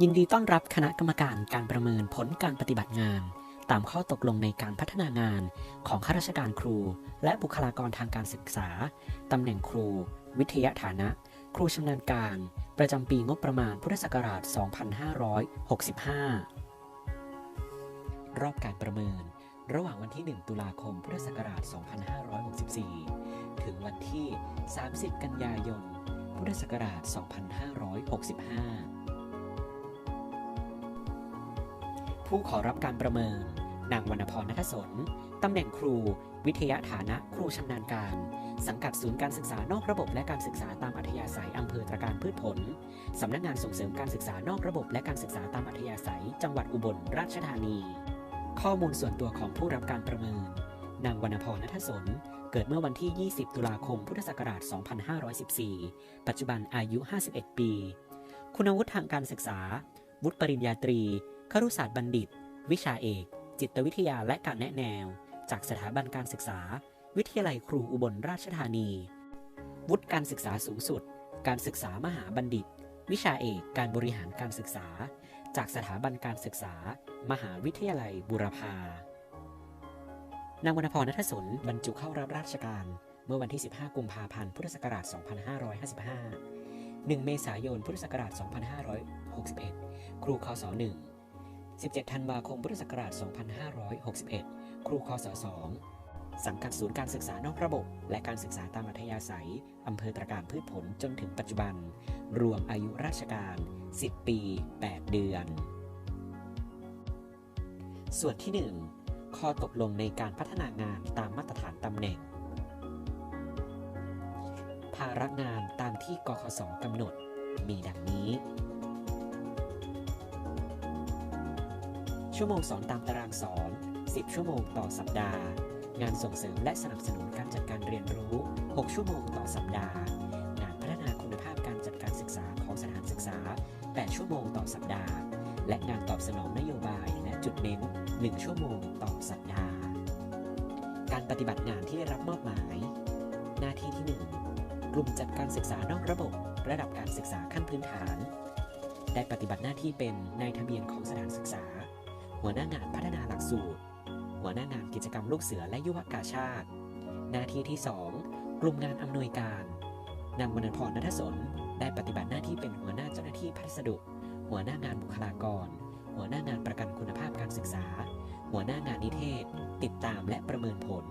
ยินดีต้อนรับคณะกรรมการการประเมินผลการปฏิบัติงาน ตามข้อตกลงในการพัฒนางานของข้าราชการครู และบุคลากรทางการศึกษา ตำแหน่งครู วิทยาฐานะ ครูชำนาญการ ประจำปีงบประมาณพุทธศักราช 2565 รอบการประเมิน ระหว่างวันที่ 1 ตุลาคมพุทธศักราช 2564 ถึงวันที่ 30 กันยายน พุทธศักราช 2565 ผู้ขอรับการประเมิน นางวรรณพรนัทสนตำแหน่งครู วิทยาฐานะครูชำนาญการ สังกัดศูนย์การศึกษานอกระบบและการศึกษาตามอัธยาศัยอำเภอตรการพืชผล สำนักงานส่งเสริมการศึกษานอกระบบและการศึกษาตามอัธยาศัย จังหวัดอุบลราชธานี ข้อมูลส่วนตัวของผู้รับการประเมิน นางวรรณพรนัทสนเกิดเมื่อวันที่ 20 ตุลาคม พุทธศักราช 2514 ปัจจุบันอายุ 51 ปี คุณวุฒิทางการศึกษา วุฒิปริญญาตรี ครุศาสตร์บัณฑิต วิชาเอก จิตวิทยาและการแนะแนว จากสถาบันการศึกษา วิทยาลัยครูอุบลราชธานี วุฒิการศึกษาสูงสุด การศึกษามหาบัณฑิต วิชาเอกการบริหารการศึกษา จากสถาบันการศึกษา มหาวิทยาลัยบุรพานางวรรณพรนัทสนบรรจุเข้ารับราชการ เมื่อวันที่ 15 กุมภาพันธ์ พุทธศักราช 2555 1 เมษายน พุทธศักราช 2561 ครูคศ1 17 ธันวาคม พุทธศักราช 2561 ครูคศ2สังกัดศูนย์การศึกษานอกระบบ และการศึกษาตามอัธยาศัย อำเภอตรการพืชผลจนถึงปัจจุบัน รวมอายุราชการ 10 ปี 8 เดือน ส่วนที่ 1 ข้อตกลงในการพัฒนางานตามมาตรฐานตำแหน่ง ภาระงานตามที่กคสกำหนด มีดังนี้ ชั่วโมงสอนตามตารางสอน 10 ชั่วโมงต่อสัปดาห์ งานส่งเสริมและสนับสนุนการจัดการเรียนรู้ 6 ชั่วโมงต่อสัปดาห์ งานพัฒนาคุณภาพการจัดการศึกษาของสถานศึกษา 8 ชั่วโมงต่อสัปดาห์ และงานตอบสนองนโยบายและจุดเน้น 1 ชั่วโมงต่อสัปดาห์ การปฏิบัติงานที่ได้รับมอบหมาย หน้าที่ที่ 1 กลุ่มจัดการศึกษานอกระบบ ระดับการศึกษาขั้นพื้นฐาน ได้ปฏิบัติหน้าที่เป็นนายทะเบียนของสถานศึกษา หัวหน้างานพัฒนาหลักสูตร หัวหน้างานกิจกรรมลูกเสือและยุวกาชาติ หน้าที่ที่ 2 กลุ่มงานอำนวยการนางวรรณพรนัทสนได้ปฏิบัติหน้าที่เป็นหัวหน้าเจ้าหน้าที่พัสดุ หัวหน้างานบุคลากร หัวหน้างานประกันคุณภาพการศึกษา หัวหน้างานนิเทศ ติดตามและประเมินผล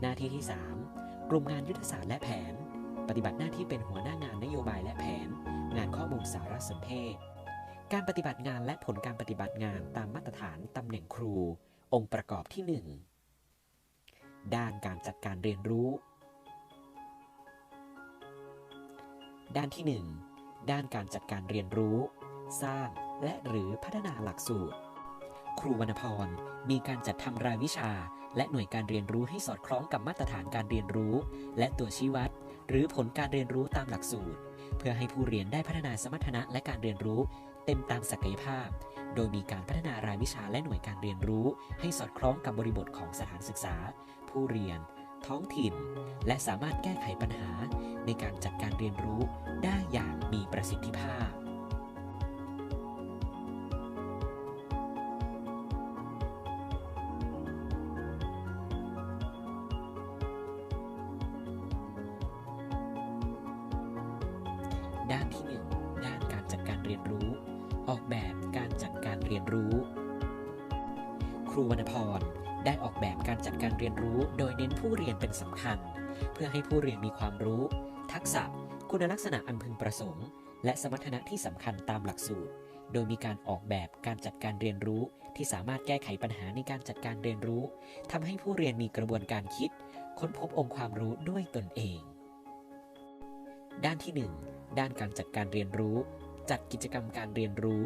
หน้าที่ที่ 3 กลุ่มงานยุทธศาสตร์และแผน ปฏิบัติหน้าที่เป็นหัวหน้างานนโยบายและแผน งานข้อมูลสารสนเทศ การปฏิบัติงานและผลการปฏิบัติงานตามมาตรฐานตำแหน่งครู องค์ประกอบที่ 1 ด้านการจัดการเรียนรู้ ด้านที่ 1 ด้านการจัดการเรียนรู้ สร้างและหรือพัฒนาหลักสูตร ครูวรรณพรมีการจัดทำรายวิชา และหน่วยการเรียนรู้ให้สอดคล้องกับมาตรฐานการเรียนรู้ และตัวชี้วัด หรือผลการเรียนรู้ตามหลักสูตร เพื่อให้ผู้เรียนได้พัฒนาสมรรถนะและการเรียนรู้ เต็มตามศักยภาพ โดยมีการพัฒนารายวิชาและหน่วยการเรียนรู้ ให้สอดคล้องกับบริบทของสถานศึกษา ผู้เรียน ท้องถิ่น และสามารถแก้ไขปัญหา ในการจัดการเรียนรู้ได้อย่างมีประสิทธิภาพ การจัดการเรียนรู้ ครูวรรณพรได้ออกแบบการจัดการเรียนรู้ โดยเน้นผู้เรียนเป็นสำคัญ เพื่อให้ผู้เรียนมีความรู้ ทักษะ คุณลักษณะอันพึงประสงค์ และสมรรถนะที่สำคัญตามหลักสูตร โดยมีการออกแบบการจัดการเรียนรู้ ที่สามารถแก้ไขปัญหาในการจัดการเรียนรู้ทำให้ผู้เรียนมีกระบวนการคิด ค้นพบองค์ความรู้ด้วยตนเอง ด้านที่ 1 ด้านการจัดการเรียนรู้ จัดกิจกรรมการเรียนรู้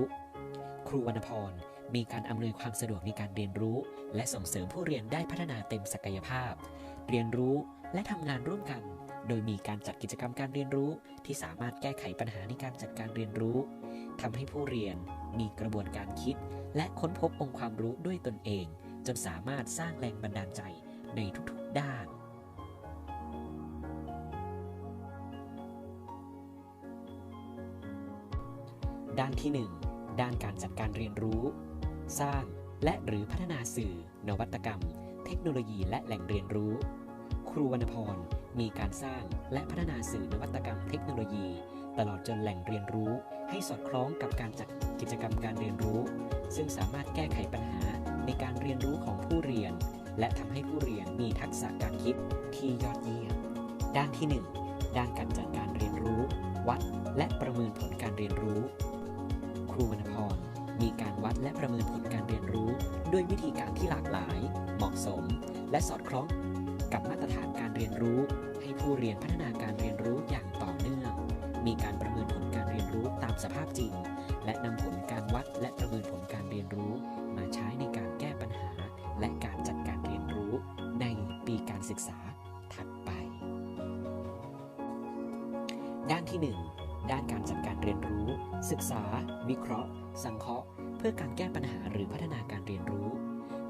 ครูวรรณพร มีการอำนวยความสะดวกในการเรียนรู้ และส่งเสริมผู้เรียนได้พัฒนาเต็มศักยภาพ เรียนรู้และทำงานร่วมกัน โดยมีการจัดกิจกรรมการเรียนรู้ ที่สามารถแก้ไขปัญหาในการจัดการเรียนรู้ทำให้ผู้เรียนมีกระบวนการคิด และค้นพบองค์ความรู้ด้วยตนเอง จนสามารถสร้างแรงบันดาลใจในทุกๆด้านด้านที่ 1 ด้านการจัดการเรียนรู้ สร้างและหรือพัฒนาสื่อ นวัตกรรม เทคโนโลยีและแหล่งเรียนรู้ ครูวรรณพรมีการสร้างและพัฒนาสื่อนวัตกรรมเทคโนโลยี ตลอดจนแหล่งเรียนรู้ ให้สอดคล้องกับการจัดกิจกรรมการเรียนรู้ ซึ่งสามารถแก้ไขปัญหาในการเรียนรู้ของผู้เรียน และทำให้ผู้เรียนมีทักษะการคิดที่ยอดเยี่ยมด้านที่ 1 ด้านการจัดการเรียนรู้ วัดและประเมินผลการเรียนรู้ ครูวรรณพร มีการวัดและประเมินผลการเรียนรู้ ด้วยวิธีการที่หลากหลาย เหมาะสม และสอดคล้องกับมาตรฐานการเรียนรู้ ให้ผู้เรียนพัฒนาการเรียนรู้อย่างต่อเนื่อง มีการประเมินผลการเรียนรู้ตามสภาพจริง และนำผลการวัดและประเมินผลการเรียนรู้ มาใช้ในการแก้ปัญหา และการจัดการเรียนรู้ ในปีการศึกษาถัดไป ด้านที่ 1 ด้านการจัดการเรียนรู้ ศึกษา วิเคราะห์ สังเคราะห์ เพื่อการแก้ปัญหาหรือพัฒนาการเรียนรู้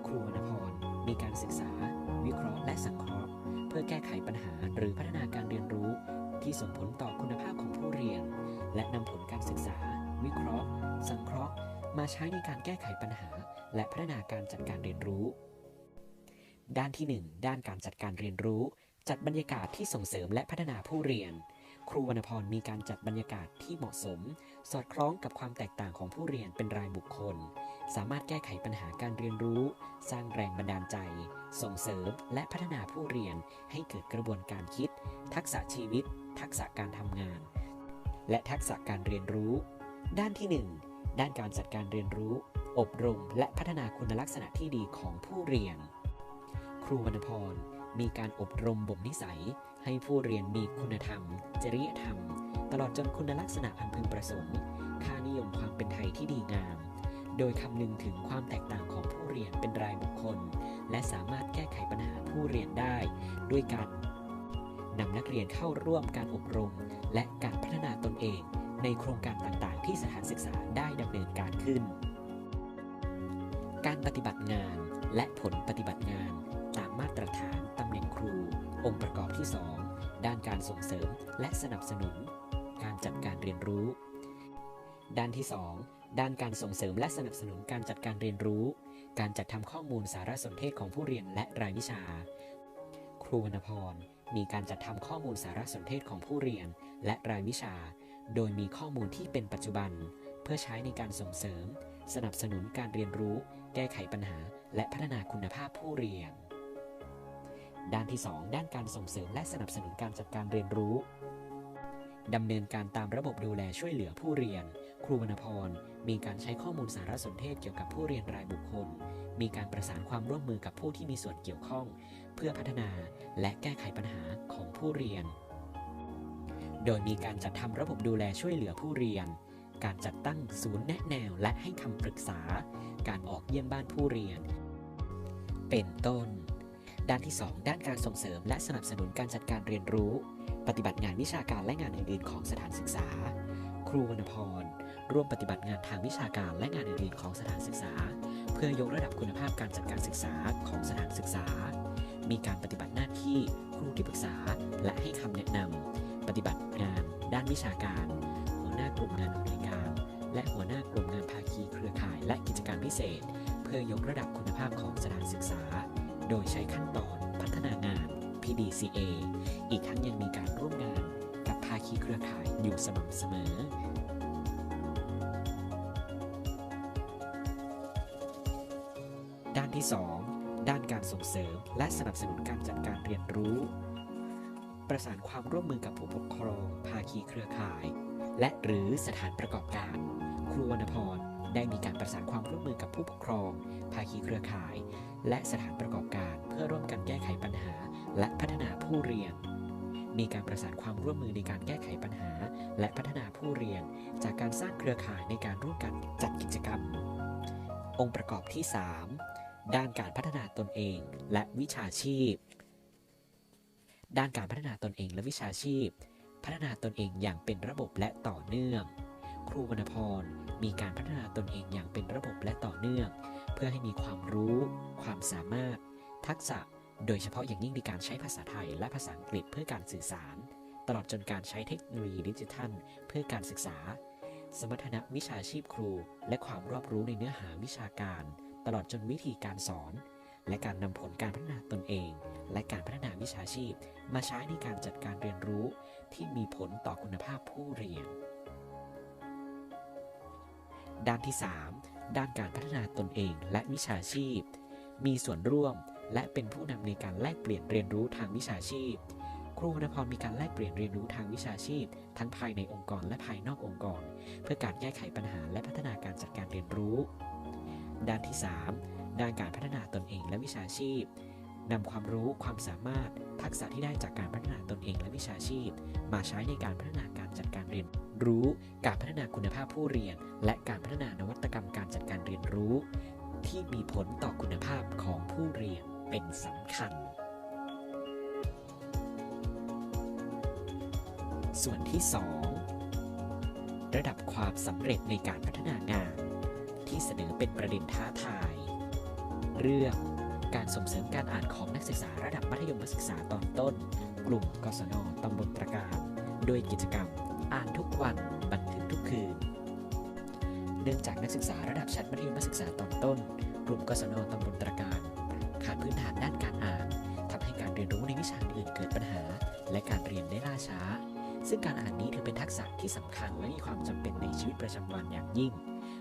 ครูวรรณพรมีการศึกษา วิเคราะห์และสังเคราะห์ เพื่อแก้ไขปัญหาหรือพัฒนาการเรียนรู้ ที่ส่งผลต่อคุณภาพของผู้เรียน และนำผลการศึกษา วิเคราะห์ สังเคราะห์ มาใช้ในการแก้ไขปัญหา และพัฒนาการจัดการเรียนรู้ ด้านที่ 1 ด้านการจัดการเรียนรู้ จัดบรรยากาศที่ส่งเสริมและพัฒนาผู้เรียน ครูวรรณพรมีการจัดบรรยากาศที่เหมาะสม สอดคล้องกับความแตกต่างของผู้เรียนเป็นรายบุคคล สามารถแก้ไขปัญหาการเรียนรู้ สร้างแรงบันดาลใจ ส่งเสริม และพัฒนาผู้เรียนให้เกิดกระบวนการคิด ทักษะชีวิต ทักษะการทำงาน และทักษะการเรียนรู้ ด้านที่ 1 ด้านการจัดการเรียนรู้ อบรม และพัฒนาคุณลักษณะที่ดีของผู้เรียน ครูวรรณพรมีการอบรมบ่มนิสัย ให้ผู้เรียนมีคุณธรรม จริยธรรม ตลอดจนคุณลักษณะอันพึงประสงค์ ค่านิยมความเป็นไทยที่ดีงาม โดยคำนึงถึงความแตกต่างของผู้เรียนเป็นรายบุคคล และสามารถแก้ไขปัญหาผู้เรียนได้ ด้วยการนำนักเรียนเข้าร่วมการอบรม และการพัฒนาตนเอง ในโครงการต่างๆ ที่สถานศึกษาได้ดำเนินการขึ้น การปฏิบัติงานและผลปฏิบัติงาน ตามมาตรฐานตำแหน่งครู องค์ประกอบที่ 2 ด้านการส่งเสริมและสนับสนุน การจัดการเรียนรู้ ด้านที่ 2 ด้านการส่งเสริมและสนับสนุนการจัดการเรียนรู้ การจัดทำข้อมูลสารสนเทศของผู้เรียนและรายวิชา ครูวรรณพรมีการจัดทำข้อมูลสารสนเทศของผู้เรียนและรายวิชา โดยมีข้อมูลที่เป็นปัจจุบัน เพื่อใช้ในการส่งเสริม สนับสนุนการเรียนรู้ แก้ไขปัญหา และพัฒนาคุณภาพผู้เรียน ด้านที่ 2 ด้านการส่งเสริมและสนับสนุนการจัดการเรียนรู้ดำเนินการตามระบบดูแลช่วยเหลือผู้เรียน ครูวรรณพร มีการใช้ข้อมูลสารสนเทศเกี่ยวกับผู้เรียนรายบุคคล มีการประสานความร่วมมือกับผู้ที่มีส่วนเกี่ยวข้อง เพื่อพัฒนาและแก้ไขปัญหาของผู้เรียน โดยมีการจัดทำระบบดูแลช่วยเหลือผู้เรียน การจัดตั้งศูนย์แนะแนวและให้คำปรึกษา การออกเยี่ยมบ้านผู้เรียน เป็นต้น ด้านที่ 2 ด้านการส่งเสริมและสนับสนุนการจัดการเรียนรู้ ปฏิบัติงานวิชาการและงานอื่นๆ ของสถานศึกษา ครูวรรณพร ร่วมปฏิบัติงานทางวิชาการและงานอื่นๆ ของสถานศึกษา เพื่อยกระดับคุณภาพการจัดการศึกษาของสถานศึกษา มีการปฏิบัติหน้าที่ครูที่ปรึกษา และให้คำแนะนำปฏิบัติงาน ด้านวิชาการ หัวหน้ากลุ่มงานอำนวยการ และหัวหน้ากลุ่มงานภาคีเครือข่ายและกิจการพิเศษ เพื่อยกระดับคุณภาพของสถานศึกษา โดยใช้ขั้นตอนพัฒนางาน PDCA อีกทั้งยังมีการร่วมงานกับภาคีเครือข่ายอยู่สม่ำเสมอ ด้านที่ 2 ด้านการส่งเสริมและสนับสนุนการจัดการเรียนรู้ ประสานความร่วมมือกับผู้ปกครอง ภาคีเครือข่าย และหรือสถานประกอบการ ครูวรรณพรได้มีการประสานความร่วมมือกับผู้ปกครอง ภาคีเครือข่าย และสถานประกอบการเพื่อร่วมกันแก้ไขปัญหา และพัฒนาผู้เรียน มีการประสานความร่วมมือในการแก้ไขปัญหา และพัฒนาผู้เรียน จากการสร้างเครือข่ายในการร่วมกันจัดกิจกรรม องค์ประกอบที่ 3 ด้านการพัฒนาตนเอง และวิชาชีพ ด้านการพัฒนาตนเองและวิชาชีพ พัฒนาตนเองอย่างเป็นระบบและต่อเนื่อง ครูวรรณพรมีการพัฒนาตนเองอย่างเป็นระบบและต่อเนื่อง เพื่อให้มีความรู้ ความสามารถ ทักษะ โดยเฉพาะอย่างยิ่งในการใช้ภาษาไทยและภาษาอังกฤษเพื่อการสื่อสาร ตลอดจนการใช้เทคโนโลยีดิจิทัล เพื่อการศึกษา สมรรถนะวิชาชีพครู และความรอบรู้ในเนื้อหาวิชาการ ตลอดจนวิธีการสอน และการนำผลการพัฒนาตนเอง และการพัฒนาวิชาชีพ มาใช้ในการจัดการเรียนรู้ ที่มีผลต่อคุณภาพผู้เรียน ด้านที่ 3 ด้านการพัฒนาตนเองและวิชาชีพ มีส่วนร่วมและเป็นผู้นำในการแลกเปลี่ยนเรียนรู้ทางวิชาชีพ ครูวรรณพรมีการแลกเปลี่ยนเรียนรู้ทางวิชาชีพ ทั้งภายในองค์กรและภายนอกองค์กร เพื่อการแก้ไขปัญหาและพัฒนาการจัดการเรียนรู้ ด้านที่ 3 ด้านการพัฒนาตนเองและวิชาชีพนำความรู้ความสามารถ ทักษะที่ได้จากการพัฒนาตนเองและวิชาชีพ มาใช้ในการพัฒนาการจัดการเรียนรู้ รู้การพัฒนาคุณภาพผู้เรียน และการพัฒนานวัตกรรมการจัดการเรียนรู้ ที่มีผลต่อคุณภาพของผู้เรียนเป็นสำคัญ ส่วนที่ 2 ระดับความสำเร็จในการพัฒนางาน ที่เสนอเป็นประเด็นท้าทาย เรื่องการส่งเสริมการอ่านของนักศึกษาระดับมัธยมศึกษาตอนต้น กลุ่มกศนตำบลตระการ โดยกิจกรรม อ่านทุกวัน บันทึกทุกคืน เนื่องจากนักศึกษาระดับชั้นมัธยมศึกษาตอนต้น กลุ่มกศนตำบลตระการ ขาดพื้นฐานด้านการอ่านทำให้การเรียนรู้ในวิชาอื่นเกิดปัญหา และการเรียนได้ล่าช้า ซึ่งการอ่านนี้ถือเป็นทักษะที่สำคัญและมีความจำเป็นในชีวิตประจำวันอย่างยิ่ง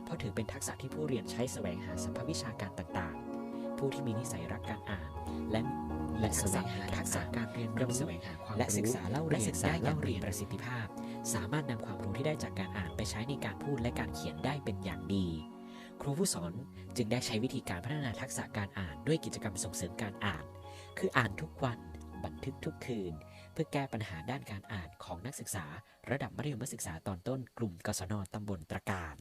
เพราะถือเป็นทักษะที่ผู้เรียนใช้แสวงหาสัมภวิชาการต่างๆ ผู้ที่มีนิสัยรักการอ่าน และและแสวงหาทักษะการเรียนรู้แสวงหาความและศึกษาเล่าเรียนได้อย่างมีประสิทธิภาพ สามารถนำความรู้ที่ได้จากการอ่านไปใช้ในการพูดและการเขียนได้เป็นอย่างดี ครูผู้สอนจึงได้ใช้วิธีการพัฒนาทักษะการอ่านด้วยกิจกรรมส่งเสริมการอ่าน คืออ่านทุกวันบันทึกทุกคืน เพื่อแก้ปัญหาด้านการอ่านของนักศึกษา ระดับมัธยมศึกษาตอนต้นกลุ่มกศนตำบลตระการ